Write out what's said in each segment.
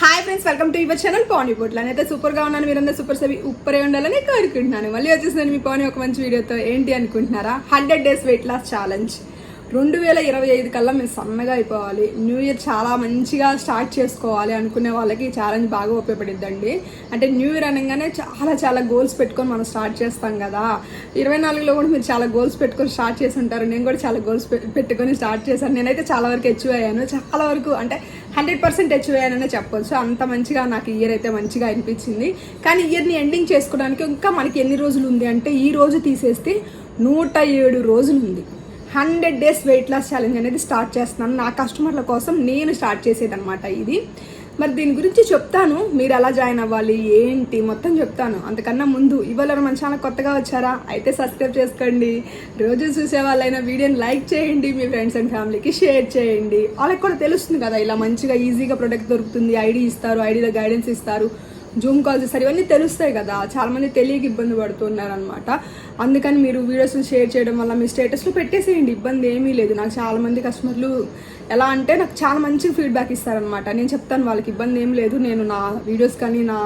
Hi friends welcome to your channel pani బోట్ల అయితే సూపర్గా ఉన్నాను మీరందరూ సూపర్ సవి ఉప్పరే ఉండాలని కోరుకుంటున్నాను. మళ్ళీ వచ్చేసి నేను మీ పానీ ఒక మంచి వీడియోతో ఏంటి అనుకుంటున్నారా? Hundred days weight loss challenge రెండు వేల ఇరవై ఐదు కల్లా మేము సన్నగా అయిపోవాలి. న్యూ ఇయర్ చాలా మంచిగా స్టార్ట్ చేసుకోవాలి అనుకునే వాళ్ళకి ఈ ఛాలెంజ్ బాగా ఉపయోగపడిద్దండి. అంటే న్యూ ఇయర్ అనగానే చాలా చాలా గోల్స్ పెట్టుకొని మనం స్టార్ట్ చేస్తాం కదా. ఇరవై నాలుగులో కూడా మీరు చాలా గోల్స్ పెట్టుకొని స్టార్ట్ చేసి ఉంటారు. నేను కూడా చాలా గోల్స్ పెట్టుకొని స్టార్ట్ చేశాను. నేనైతే చాలా వరకు అచీవ్ అయ్యాను. చాలా వరకు అంటే హండ్రెడ్ పర్సెంట్ అచీవ్ అయ్యాననే చెప్పొచ్చు. అంత మంచిగా నాకు ఇయర్ అయితే మంచిగా అనిపించింది. కానీ ఇయర్ని ఎండింగ్ చేసుకోవడానికి ఇంకా మనకి ఎన్ని రోజులు ఉంది అంటే ఈ రోజు తీసేస్తే నూట ఏడు రోజులు ఉంది. Hundred days weight loss challenge అనేది స్టార్ట్ చేస్తున్నాను. నా కస్టమర్ల కోసం నేను స్టార్ట్ చేసేదనమాట ఇది. మరి దీని గురించి చెప్తాను. మీరు ఎలా జాయిన్ అవ్వాలి? ఏంటి? మొత్తం చెప్తాను. అంతకన్నా ముందు ఇవాళ మన ఛానల్ కొత్తగా వచ్చారా? అయితే సబ్స్క్రైబ్ చేసుకోండి. రోజు చూసే వాళ్ళైనా వీడియోని లైక్ చేయండి. మీ ఫ్రెండ్స్ అండ్ ఫ్యామిలీకి షేర్ చేయండి. వాళ్ళకి కూడా తెలుస్తుంది కదా ఇలా మంచిగా ఈజీగా ప్రొడక్ట్ దొరుకుతుంది. ఐడి ఇస్తారు ఐడిలో గైడెన్స్ ఇస్తారు. జూమ్ కాల్స్ ఇస్తారు ఇవన్నీ తెలుస్తాయి కదా. చాలామంది తెలియక ఇబ్బంది పడుతున్నారు అనమాట అందుకని మీరు వీడియోస్ని షేర్ చేయడం వల్ల మీ స్టేటస్లో పెట్టేసేయండి. ఇబ్బంది ఏమీ లేదు. నాకు చాలామంది కస్టమర్లు ఎలా అంటే నాకు చాలా మంచి ఫీడ్బ్యాక్ ఇస్తారనమాట నేను చెప్తాను వాళ్ళకి ఇబ్బంది ఏం లేదు. నేను నా వీడియోస్ కానీ నా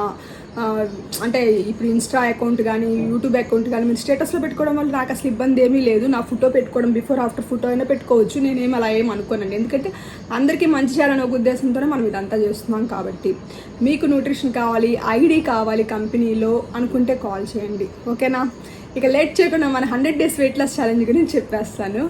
అంటే ఇప్పుడు ఇన్స్టా అకౌంట్ కానీ యూట్యూబ్ అకౌంట్ కానీ మీరు స్టేటస్లో పెట్టుకోవడం వల్ల నాకు అసలు ఇబ్బంది ఏమీ లేదు. నా ఫోటో పెట్టుకోవడం బిఫోర్ ఆఫ్టర్ ఫోటో అయినా పెట్టుకోవచ్చు. నేనేం అలా ఏం అనుకోనండి. ఎందుకంటే అందరికీ మంచి చేయాలనే ఒక ఉద్దేశంతోనే మనం ఇదంతా చేస్తున్నాం కాబట్టి. మీకు న్యూట్రిషన్ కావాలి ఐడి కావాలి కంపెనీలో అనుకుంటే కాల్ చేయండి. ఓకేనా? ఇక లేట్ చేయకుండా మన hundred days weight loss challenge గురించి చెప్పేస్తాను.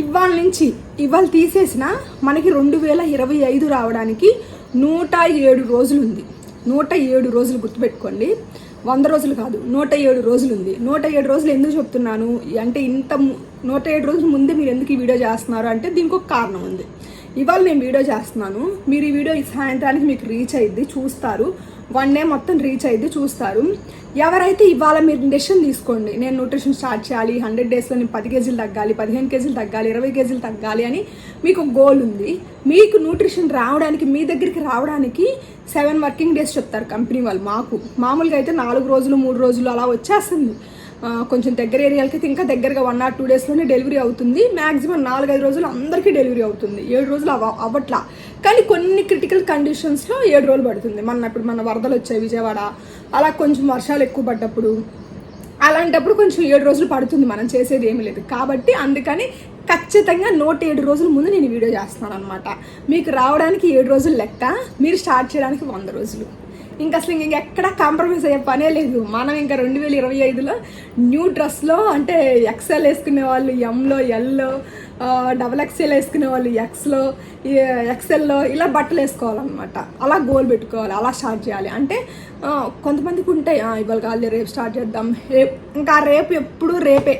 ఇవాళ నుంచి ఇవాళ తీసేసిన మనకి రెండు వేల ఇరవై ఐదు రావడానికి నూట ఏడు రోజులు ఉంది. నూట ఏడు రోజులు గుర్తుపెట్టుకోండి. వంద రోజులు కాదు నూట ఏడు రోజులు ఉంది నూట ఏడు రోజులు ఎందుకు చెప్తున్నాను? అంటే ఇంత ము- నూట ఏడు రోజుల ముందే మీరు ఎందుకు ఈ వీడియో చేస్తున్నారు అంటే దీనికి ఒక కారణం ఉంది. ఇవాళ నేను వీడియో చేస్తున్నాను. మీరు ఈ వీడియో ఈ సాయంత్రానికి మీకు రీచ్ అయ్యింది చూస్తారు. వన్ డే మొత్తం రీచ్ అయితే చూస్తారు. ఎవరైతే ఇవాళ మీరు డెసిషన్ తీసుకోండి నేను న్యూట్రిషన్ స్టార్ట్ చేయాలి హండ్రెడ్ డేస్లో నేను పది కేజీలు తగ్గాలి పదిహేను కేజీలు తగ్గాలి ఇరవై కేజీలు తగ్గాలి అని మీకు గోల్ ఉంది. మీకు న్యూట్రిషన్ రావడానికి మీ దగ్గరికి రావడానికి సెవెన్ వర్కింగ్ డేస్ చెప్తారు కంపెనీ వాళ్ళు మాకు. మామూలుగా అయితే నాలుగు రోజులు మూడు రోజులు అలా వచ్చేస్తుంది. కొంచెం దగ్గర ఏరియాలకి అయితే ఇంకా దగ్గరగా వన్ ఆర్ టూ డేస్లోనే డెలివరీ అవుతుంది. మ్యాక్సిమం నాలుగైదు రోజులు అందరికీ డెలివరీ అవుతుంది. ఏడు రోజులు అవ అవ్వట్లా. కానీ కొన్ని క్రిటికల్ కండిషన్స్లో ఏడు రోజులు పడుతుంది. మన ఇప్పుడు మన వరదలు వచ్చాయి విజయవాడ. అలా కొంచెం వర్షాలు ఎక్కువ పడ్డప్పుడు. అలాంటప్పుడు కొంచెం ఏడు రోజులు పడుతుంది. మనం చేసేది ఏమీ లేదు. కాబట్టి అందుకని ఖచ్చితంగా నూట ఏడు రోజుల ముందు నేను వీడియో చేస్తున్నాను అనమాట మీకు రావడానికి ఏడు రోజులు లెక్క. మీరు స్టార్ట్ చేయడానికి వంద రోజులు. ఇంకా అసలు ఇంక ఎక్కడ కాంప్రమైజ్ అయ్యే పనే లేదు. మనం ఇంకా రెండు వేల ఇరవై ఐదులో న్యూ డ్రెస్లో అంటే ఎక్స్ఎల్ వేసుకునే వాళ్ళు ఎంలో ఎల్లో డబల్ ఎక్స్ఎల్ వేసుకునే వాళ్ళు ఎక్స్లో ఎక్స్ఎల్లో ఇలా బట్టలు వేసుకోవాలన్నమాట. అలా గోల్ పెట్టుకోవాలి అలా స్టార్ట్ చేయాలి. అంటే కొంతమందికి ఉంటాయి ఇవాళ కాదు రేపు స్టార్ట్ చేద్దాం. రేపు ఇంకా రేపు ఎప్పుడు రేపే.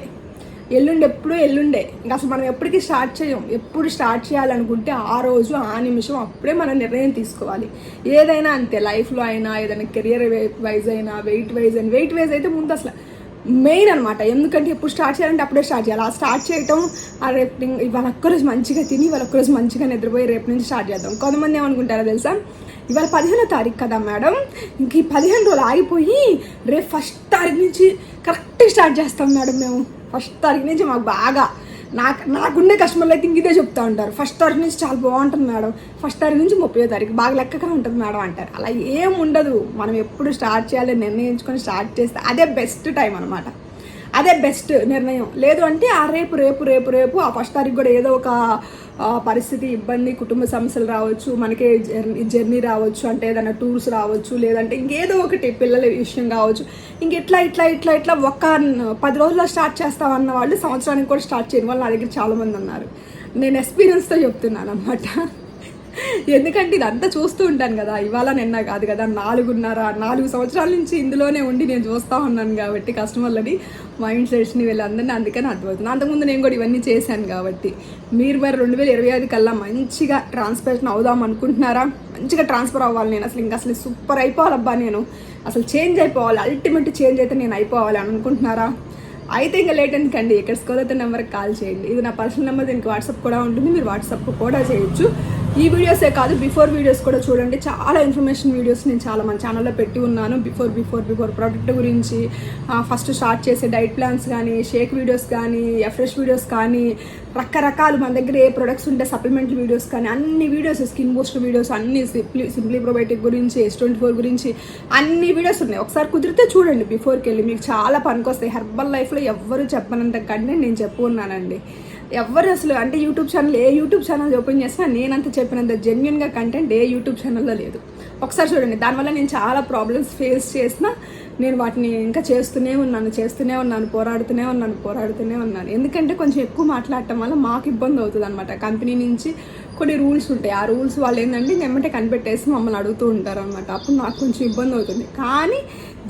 ఎల్లుండి ఎప్పుడు ఎల్లుండే. ఇంకా అసలు మనం ఎప్పటికీ స్టార్ట్ చేయం ఎప్పుడు స్టార్ట్ చేయాలనుకుంటే ఆ రోజు ఆ నిమిషం అప్పుడే మనం నిర్ణయం తీసుకోవాలి. ఏదైనా అంతే లైఫ్లో అయినా ఏదైనా కెరియర్ వైజ్ అయినా వెయిట్ వైజ్ అయినా వెయిట్ వైజ్ అయితే ముందు అసలు మెయిన్ అనమాట ఎందుకంటే ఎప్పుడు స్టార్ట్ చేయాలంటే అప్పుడే స్టార్ట్ చేయాలి. ఆ స్టార్ట్ చేయటం ఆ రేపు ఇవాళ ఒక్కరోజు మంచిగా తిని ఇవాళ ఒక్కరోజు మంచిగా నిద్రపోయి రేపు నుంచి స్టార్ట్ చేద్దాం. కొంతమంది ఏమనుకుంటారో తెలుసా? ఇవాళ పదిహేనో తారీఖు కదా మేడం. ఇంక ఈ పదిహేను రోజులు ఆగిపోయి రేపు ఫస్ట్ తారీఖు నుంచి కరెక్ట్ స్టార్ట్ చేస్తాం మేడం మేము. ఫస్ట్ తారీఖు నుంచి మాకు బాగా నాకు నాకుండే కస్టమర్లు అయితే ఇంకే ఇదే చెప్తా ఉంటారు. ఫస్ట్ తారీఖు నుంచి చాలా బాగుంటుంది మేడం. ఫస్ట్ తారీఖు నుంచి ముప్పై తారీఖు బాగా లెక్కగా ఉంటుంది మేడం అంటారు. అలా ఏం ఉండదు. మనం ఎప్పుడు స్టార్ట్ చేయాలి నిర్ణయించుకొని స్టార్ట్ చేస్తే అదే బెస్ట్ టైం అనమాట అదే బెస్ట్ నిర్ణయం. లేదు అంటే ఆ రేపు రేపు రేపు రేపు ఆ ఫస్ట్ తారీఖు కూడా ఏదో ఒక పరిస్థితి ఇబ్బంది కుటుంబ సమస్యలు రావచ్చు మనకే జర్నీ జర్నీ రావచ్చు అంటే ఏదైనా టూర్స్ రావచ్చు లేదంటే ఇంకేదో ఒకటి పిల్లల విషయం కావచ్చు. ఇంకెట్లా ఇట్లా ఇట్లా ఇట్లా ఒక్క పది రోజుల్లో స్టార్ట్ చేస్తామన్న వాళ్ళు సంవత్సరానికి కూడా స్టార్ట్ చేయడం వల్ల నా దగ్గర చాలామంది ఉన్నారు. నేను ఎక్స్పీరియన్స్తో చెప్తున్నాను అనమాట ఎందుకంటే ఇదంతా చూస్తూ ఉంటాను కదా ఇవాళ నిన్న కాదు కదా నాలుగున్నర నాలుగు సంవత్సరాల నుంచి ఇందులోనే ఉండి నేను చూస్తూ ఉన్నాను కాబట్టి కస్టమర్లని మైండ్ సెట్స్ని వీళ్ళందరినీ అందుకని అర్థమవుతుంది. అంతకుముందు నేను కూడా ఇవన్నీ చేశాను కాబట్టి. మీరు మరి రెండు వేల ఇరవై ఐదు కల్లా మంచిగా ట్రాన్స్ఫర్షన్ అవుదాం అనుకుంటున్నారా? మంచిగా ట్రాన్స్ఫర్ అవ్వాలి నేను. అసలు ఇంకా అసలు సూపర్ అయిపోవాలబ్బా నేను. అసలు చేంజ్ అయిపోవాలి. అల్టిమేట్ చేంజ్ అయితే నేను అయిపోవాలి అని అనుకుంటున్నారా? అయితే ఇంకా లేట్ ఎందుకండి? ఇక్కడ స్కోర్ అయితే నెంబర్కి కాల్ చేయండి. ఇది నా పర్సనల్ నెంబర్ దీనికి వాట్సాప్ కూడా ఉంటుంది. మీరు వాట్సాప్ కూడా చేయొచ్చు. ఈ వీడియోసే కాదు బిఫోర్ వీడియోస్ కూడా చూడండి. చాలా ఇన్ఫర్మేషన్ వీడియోస్ నేను చాలా మన ఛానల్లో పెట్టి ఉన్నాను. బిఫోర్ బిఫోర్ బిఫోర్ ప్రోడక్ట్ గురించి ఫస్ట్ స్టార్ట్ చేసే డైట్ ప్లాన్స్ కానీ షేక్ వీడియోస్ కానీ ఎఫ్రెష్ వీడియోస్ కానీ రకరకాలు మన దగ్గర ఏ ప్రొడక్ట్స్ ఉంటే సప్లిమెంట్ వీడియోస్ కానీ అన్ని వీడియోస్ స్కిన్ బూస్ట్ వీడియోస్ అన్ని సింప్లీ సింప్లీ ప్రొబయోటిక్ గురించి ఎస్ ట్వంటీ ఫోర్ గురించి అన్ని వీడియోస్ ఉన్నాయి. ఒకసారి కుదిరితే చూడండి బిఫోర్కి వెళ్ళి మీకు చాలా పనికొస్తాయి. హెర్బల్ లైఫ్లో ఎవ్వరు చెప్పనంత కంటే నేను చెప్పు ఉన్నానండి ఎవరు అసలు అంటే యూట్యూబ్ ఛానల్ ఏ యూట్యూబ్ ఛానల్ ఓపెన్ చేసినా నేనంత చెప్పినంత జెన్యున్గా కంటెంట్ ఏ యూట్యూబ్ ఛానల్లో లేదు. ఒకసారి చూడండి దానివల్ల నేను చాలా ప్రాబ్లమ్స్ ఫేస్ చేసిన నేను వాటిని ఇంకా చేస్తూనే ఉన్నాను చేస్తూనే ఉన్నాను పోరాడుతూనే ఉన్నాను పోరాడుతూనే ఉన్నాను. ఎందుకంటే కొంచెం ఎక్కువ మాట్లాడటం వల్ల మాకు ఇబ్బంది అవుతుంది అనమాట కంపెనీ నుంచి కొన్ని రూల్స్ ఉంటాయి. ఆ రూల్స్ వాళ్ళు ఏంటంటే నెమ్మటే కనిపెట్టేసి మమ్మల్ని అడుగుతూ ఉంటారు అనమాట అప్పుడు నాకు కొంచెం ఇబ్బంది అవుతుంది. కానీ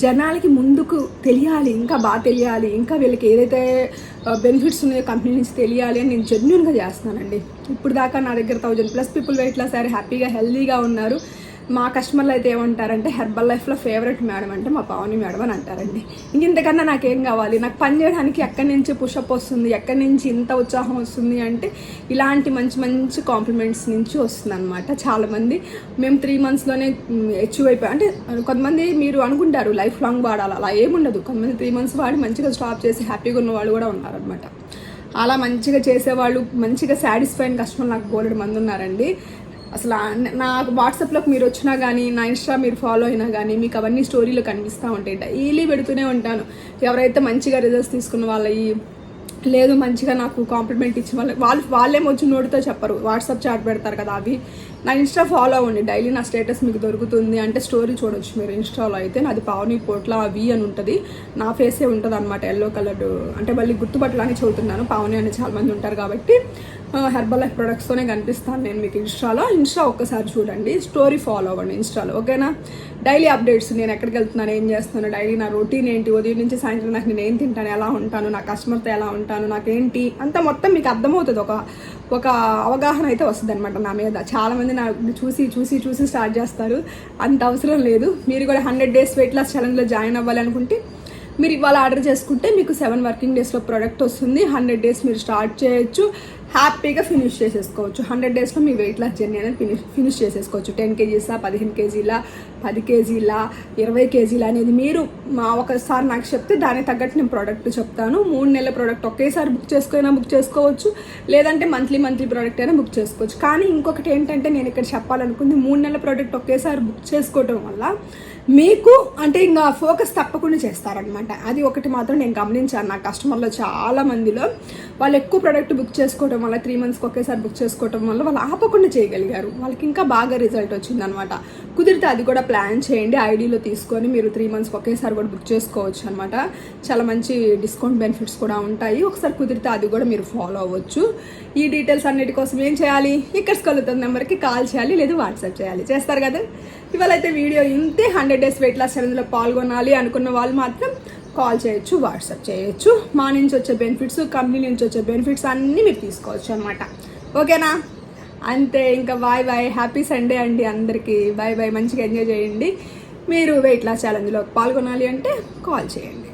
జనాలకి ముందుకు తెలియాలి. ఇంకా బాగా తెలియాలి. ఇంకా వీళ్ళకి ఏదైతే బెనిఫిట్స్ ఉన్నాయో కంపెనీ నుంచి తెలియాలి అని నేను జెన్యున్గా చేస్తున్నానండి. ఇప్పుడు దాకా నా దగ్గర thousand plus people weight loss అయ్యారు హ్యాపీగా హెల్దీగా ఉన్నారు. మా కస్టమర్లు అయితే ఏమంటారంటే హెర్బల్ లైఫ్లో ఫేవరెట్ మేడం అంటే మా పావని మేడం అని అంటారండి. ఇంకెంతకన్నా నాకేం కావాలి? నాకు పని చేయడానికి ఎక్కడి నుంచి పుషప్ వస్తుంది? ఎక్కడి నుంచి ఇంత ఉత్సాహం వస్తుంది అంటే ఇలాంటి మంచి మంచి కాంప్లిమెంట్స్ నుంచి వస్తుంది అనమాట చాలామంది మేము త్రీ మంత్స్లోనే అచీవ్ అయిపోయాం. అంటే కొంతమంది మీరు అనుకుంటారు లైఫ్ లాంగ్ వాడాలి. అలా ఏముండదు కొంతమంది త్రీ మంత్స్ వాడి మంచిగా స్టాప్ చేసి హ్యాపీగా ఉన్న వాళ్ళు కూడా ఉన్నారనమాట అలా మంచిగా చేసేవాళ్ళు మంచిగా సాటిస్ఫైన్ కస్టమర్ నాకు బోలెడు మంది ఉన్నారండి. అసలు నాకు వాట్సాప్లోకి మీరు వచ్చినా కానీ నా ఇన్స్టా మీరు ఫాలో అయినా కానీ మీకు అవన్నీ స్టోరీలు కనిపిస్తూ ఉంటాయి. డైలీ పెడుతూనే ఉంటాను. ఎవరైతే మంచిగా రిజల్ట్స్ తీసుకున్న వాళ్ళవి లేదు మంచిగా నాకు కాంప్లిమెంట్ ఇచ్చిన వాళ్ళు వాళ్ళు వాళ్ళేమో వచ్చి నోటితో చెప్పరు. వాట్సాప్ చాట్ పెడతారు కదా అవి. నా ఇన్స్టా ఫాలో అవ్వండి. డైలీ నా స్టేటస్ మీకు దొరుకుతుంది అంటే స్టోరీ చూడొచ్చు మీరు ఇన్స్టాలో అయితే. నాది పావని పోట్ల వి అని ఉంటుంది. నా ఫేసే ఉంటుంది అనమాట ఎల్లో కలర్ అంటే మళ్ళీ గుర్తుపట్టడానికి చదువుతున్నాను పావని అని చాలా మంది ఉంటారు కాబట్టి హెర్బల్ లైఫ్ ప్రొడక్ట్స్తోనే కనిపిస్తాను నేను మీకు ఇన్స్టాలో ఇన్స్టా ఒక్కసారి చూడండి స్టోరీ ఫాలో అవ్వండి ఇన్స్టాలో ఓకేనా డైలీ అప్డేట్స్ నేను ఎక్కడికి వెళ్తున్నాను ఏం చేస్తున్నాను డైలీ నా రొటీన్ ఏంటి ఉదయం నుంచి సాయంత్రం నాకు నేను ఏం తింటాను ఎలా ఉంటాను నా కస్టమర్తో ఎలా ఉంటాను నాకేంటి? అంతా మొత్తం మీకు అర్థమవుతుంది. ఒక ఒక అవగాహన అయితే వస్తుంది అనమాట నా మీద. చాలామంది నా చూసి చూసి చూసి స్టార్ట్ చేస్తారు. అంత అవసరం లేదు. మీరు కూడా హండ్రెడ్ డేస్ వెయిట్ లాస్ ఛాలెంజ్లో జాయిన్ అవ్వాలనుకుంటే మీరు ఇవాళ ఆర్డర్ చేసుకుంటే మీకు సెవెన్ వర్కింగ్ డేస్లో ప్రోడక్ట్ వస్తుంది. హండ్రెడ్ డేస్ మీరు స్టార్ట్ చేయొచ్చు. హ్యాపీగా ఫినిష్ చేసేసుకోవచ్చు. హండ్రెడ్ డేస్లో మీ వెయిట్ లాస్ జర్నీ అనేది ఫినిష్ ఫినిష్ చేసేసుకోవచ్చు. టెన్ కేజీసా పదిహేను కేజీల పది కేజీల ఇరవై కేజీల అనేది మీరు మా ఒకసారి నాకు చెప్తే దానికి తగ్గట్టు నేను ప్రోడక్ట్ చెప్తాను. మూడు నెలల ప్రోడక్ట్ ఒకేసారి బుక్ చేసుకున్నా బుక్ చేసుకోవచ్చు. లేదంటే మంత్లీ మంత్లీ ప్రోడక్ట్ అయినా బుక్ చేసుకోవచ్చు. కానీ ఇంకొకటి ఏంటంటే నేను ఇక్కడ చెప్పాలనుకుంది మూడు నెలల ప్రోడక్ట్ ఒకేసారి బుక్ చేసుకోవడం వల్ల మీకు అంటే ఇంకా ఫోకస్ తప్పకుండా చేస్తారనమాట అది ఒకటి మాత్రం నేను గమనించాను. నా కస్టమర్లో చాలా మందిలో వాళ్ళు ఎక్కువ ప్రోడక్ట్ బుక్ చేసుకోవడం వల్ల త్రీ మంత్స్కి ఒకేసారి బుక్ చేసుకోవడం వల్ల వాళ్ళు ఆపకుండా చేయగలిగారు. వాళ్ళకి ఇంకా బాగా రిజల్ట్ వచ్చిందనమాట కుదిరితే అది కూడా ప్లాన్ చేయండి. ఐడిలో తీసుకొని మీరు త్రీ మంత్స్కి ఒకేసారి కూడా బుక్ చేసుకోవచ్చు అనమాట చాలా మంచి డిస్కౌంట్ బెనిఫిట్స్ కూడా ఉంటాయి. ఒకసారి కుదిరితే అది కూడా మీరు ఫాలో అవ్వచ్చు. ఈ డీటెయిల్స్ అన్నిటి కోసం ఏం చేయాలి? ఇక్కడ స్కలుతున్న నెంబర్కి కాల్ చేయాలి లేదా వాట్సాప్ చేయాలి. చేస్తారు కదా? ఇవాళ అయితే వీడియో ఇంతే. హండ్రెడ్ డేస్ వెయిట్ లాస్ ఛాలెంజ్లో పాల్గొనాలి అనుకున్న వాళ్ళు మాత్రం కాల్ చేయొచ్చు వాట్సాప్ చేయొచ్చు. మా నుంచి వచ్చే బెనిఫిట్స్ కంపెనీ నుంచి వచ్చే బెనిఫిట్స్ అన్నీ మీరు తీసుకోవచ్చు అనమాట ఓకేనా? అంతే ఇంకా బాయ్ బాయ్ హ్యాపీ సండే అండి అందరికీ. బాయ్ బాయ్ మంచిగా ఎంజాయ్ చేయండి. మీరు వెయిట్ లాస్ ఛాలెంజ్లో పాల్గొనాలి అంటే కాల్ చేయండి.